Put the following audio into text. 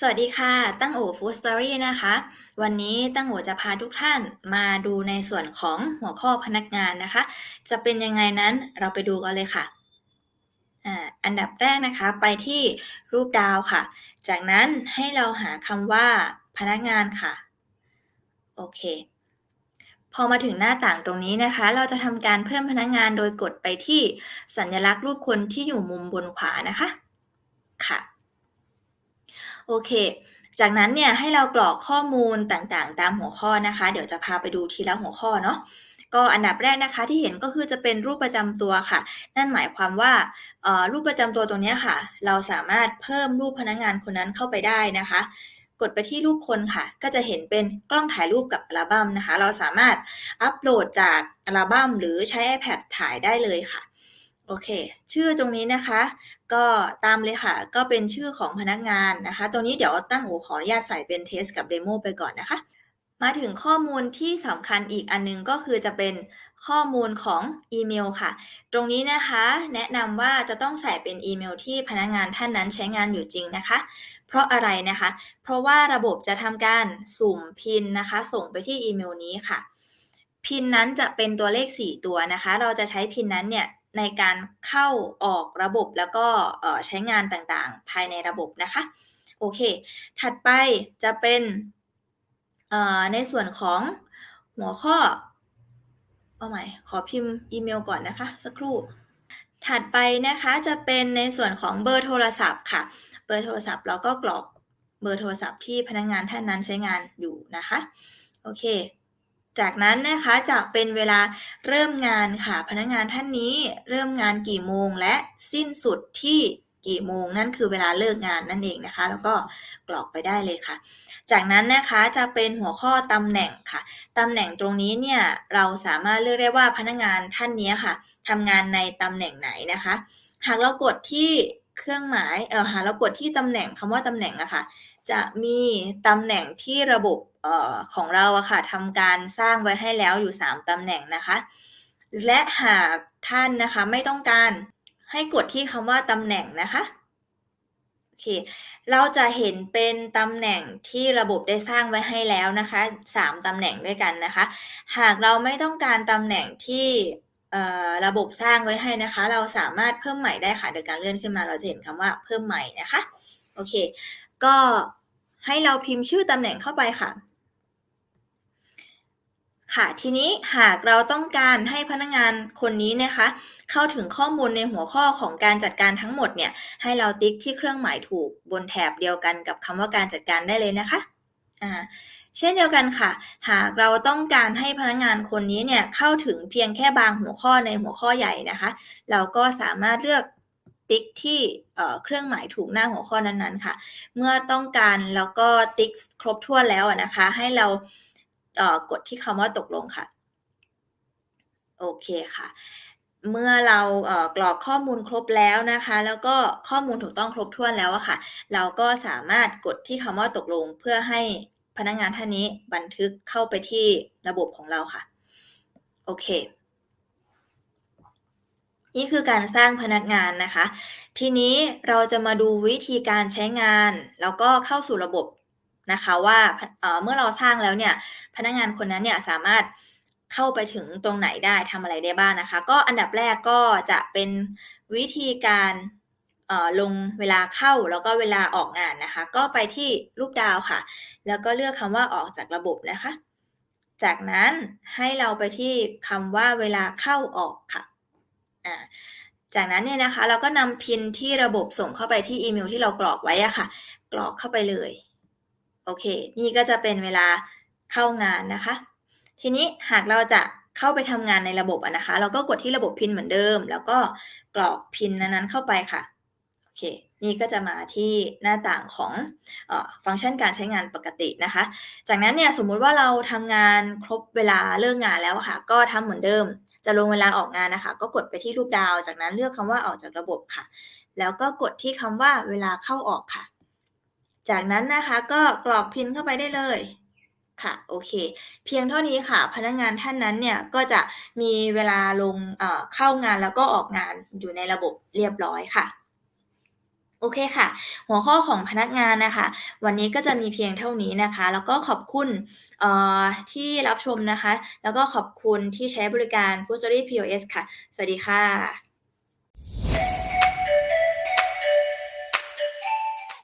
สวัสดีค่ะ ตั้งโอฟู้ดสตอรี่นะคะ วันนี้ตั้งโอจะพาทุกท่านมาดูในส่วนของหัวข้อพนักงานนะคะ จะเป็นยังไงนั้นเราไปดูกันเลยค่ะอ่าอันดับแรกนะคะไปที่รูปดาวค่ะ จากนั้นให้เราหาคำว่าพนักงานค่ะ โอเค พอมาถึงหน้าต่างตรงนี้นะคะ เราจะทำการเพิ่มพนักงานโดยกดไปที่สัญลักษณ์รูปคนที่อยู่มุมบนขวานะคะ ค่ะ โอเค จากนั้นเนี่ยให้เรากรอกข้อมูลต่างๆ ตามหัวข้อนะคะ เดี๋ยวจะพาไปดูทีละหัวข้อเนาะก็อันดับแรกนะคะที่เห็นก็คือจะเป็นรูปประจำตัวค่ะ นั่นหมายความว่ารูปประจำตัวตรงนี้ค่ะ เราสามารถเพิ่มรูปพนักงานคนนั้นเข้าไปได้นะคะ กดไปที่รูปคนค่ะ ก็จะเห็นเป็นกล้องถ่ายรูปกับอัลบั้มนะคะ เราสามารถอัปโหลดจากอัลบั้มหรือใช้ iPad ถ่ายได้เลยค่ะ โอเค ชื่อตรงนี้นะคะ ก็ตามเลยค่ะ ก็เป็นชื่อของพนักงานนะคะ ตรงนี้เดี๋ยวตั้งหูขออนุญาตใส่เป็นเทสกับเดโมไปก่อนนะคะ มาถึงข้อมูลที่สำคัญอีกอันนึงก็คือจะเป็นข้อมูลของอีเมลค่ะ ตรงนี้นะคะ แนะนำว่าจะต้องใส่เป็นอีเมลที่พนักงานท่านนั้นใช้งานอยู่จริงนะคะ เพราะอะไรนะคะ เพราะว่าระบบจะทำการสุ่มพินนะคะ ส่งไปที่อีเมลนี้ค่ะพินนั้นจะเป็นตัวเลข 4 ตัวนะคะ เราจะใช้พินนั้นเนี่ย ในการเข้าออกระบบแล้วก็ใช้งานต่างๆ ภายในระบบนะคะ โอเค ถัดไปจะเป็นในส่วนของหัวข้อ เอาใหม่ ขอพิมพ์อีเมลก่อนนะคะ สักครู่ ถัดไปนะคะจะเป็นในส่วนของเบอร์โทรศัพท์ค่ะ เบอร์โทรศัพท์เราก็กรอกเบอร์โทรศัพท์ที่พนักงานท่านนั้นใช้งานอยู่นะคะ โอเค จากนั้นนะคะจะเป็นเวลาเริ่มงานค่ะ พนักงานท่านนี้เริ่มงานกี่โมงและสิ้นสุดที่กี่โมงนั่นคือเวลาเลิกงานนั่นเองนะคะ แล้วก็กรอกไปได้เลยค่ะ จากนั้นนะคะจะเป็นหัวข้อตำแหน่งค่ะตำแหน่งตรงนี้เนี่ยเราสามารถเลือกได้ว่าพนักงานท่านนี้ค่ะทำงานในตำแหน่งไหนนะคะ หากเรากดที่ เครื่องหมายเออหากเรากดที่ตำแหน่งคำว่าตำแหน่งอะค่ะจะมีตำแหน่งที่ระบบออของเราอะค่ะทำการสร้างไว้ให้แล้วอยู่ 3ตำแหน่งนะคะ และหากท่านนะคะไม่ต้องการให้กดที่คำว่าตำแหน่งนะคะโอเคเราจะเห็นเป็นตำแหน่งที่ระบบได้สร้างไว้ให้แล้วนะคะ 3ตำแหน่งด้วยกันนะคะ หากเราไม่ต้องการตำแหน่งที่ ระบบสร้างไว้ให้นะคะ เราสามารถเพิ่มใหม่ได้ค่ะ โดยการเลื่อนขึ้นมาเราจะเห็นคำว่าเพิ่มใหม่นะคะ โอเค ก็ให้เราพิมพ์ชื่อตำแหน่งเข้าไปค่ะ ค่ะ ทีนี้หากเราต้องการให้พนักงานคนนี้นะคะ เข้าถึงข้อมูลในหัวข้อของการจัดการทั้งหมดเนี่ย ให้เราติ๊กที่เครื่องหมายถูกบนแถบเดียวกันกับคำว่าการจัดการได้เลยนะคะ อ่า เช่นเดียวกันค่ะ หากเราต้องการให้พนักงานคนนี้เนี่ยเข้าถึงเพียงแค่บางหัวข้อในหัวข้อใหญ่นะคะ เราก็สามารถเลือกติ๊กที่เครื่องหมายถูกหน้าหัวข้อนั้นๆค่ะ เมื่อต้องการแล้วก็ติ๊กครบถ้วนแล้วนะคะ ให้เรากดที่คำว่าตกลงค่ะ โอเคค่ะ เมื่อเรากรอกข้อมูลครบแล้วนะคะ แล้วก็ข้อมูลถูกต้องครบถ้วนแล้วอะค่ะ เราก็สามารถกดที่คำว่าตกลงเพื่อให้ พนักงานท่านนี้บันทึกเข้าไปที่ระบบของเราค่ะ โอเค นี่คือการสร้างพนักงานนะคะ ทีนี้เราจะมาดูวิธีการใช้งาน แล้วก็เข้าสู่ระบบนะคะว่าเมื่อเราสร้างแล้วเนี่ยพนักงานคนนั้นเนี่ยสามารถเข้าไปถึงตรงไหนได้ทำอะไรได้บ้างนะคะ ก็อันดับแรกก็จะเป็นวิธีการ ลงเวลาเข้าแล้วก็เวลาออกงานนะคะ ก็ไปที่รูปดาวค่ะ แล้วก็เลือกคำว่าออกจากระบบนะคะ จากนั้นให้เราไปที่คำว่าเวลาเข้าออกค่ะจากนั้นเนี่ยนะคะ เราก็นำพินที่ระบบส่งเข้าไปที่อีเมลที่เรากรอกไว้อะค่ะ กรอกเข้าไปเลย โอเค นี่ก็จะเป็นเวลาเข้างานนะคะ ทีนี้หากเราจะเข้าไปทำงานในระบบนะคะ เราก็กดที่ระบบพินเหมือนเดิม แล้วก็กรอกพินนั้นๆเข้าไปค่ะ ค นี่ก็จะมาที่หน้าต่างของอฟังก์ชันการใช้งานปกตินะคะ จากนั้นเนี่ยสมมุติว่าเราทำงานครบเวลาเลิกงานแล้วค่ะ ก็ทำเหมือนเดิม จะลงเวลาออกงานนะคะ ก็กดไปที่รูปดาว จากนั้นเลือกคำว่าออกจากระบบค่ะ แล้วก็กดที่คำว่าเวลาเข้าออกค่ะ จากนั้นนะคะก็กรอกพินเข้าไปได้เลยค่ะโอเค เพียงเท่านี้ค่ะ พนักงานท่านนั้นเนี่ยก็จะมีเวลาลงเข้างานแล้วก็ออกงานอยู่ในระบบเรียบร้อยค่ะ โอเคค่ะ หัวข้อของพนักงานนะคะ วันนี้ก็จะมีเพียงเท่านี้นะคะ แล้วก็ขอบคุณที่รับชมนะคะ แล้วก็ขอบคุณที่ใช้บริการ Foodstory POS ค่ะ สวัสดีค่ะ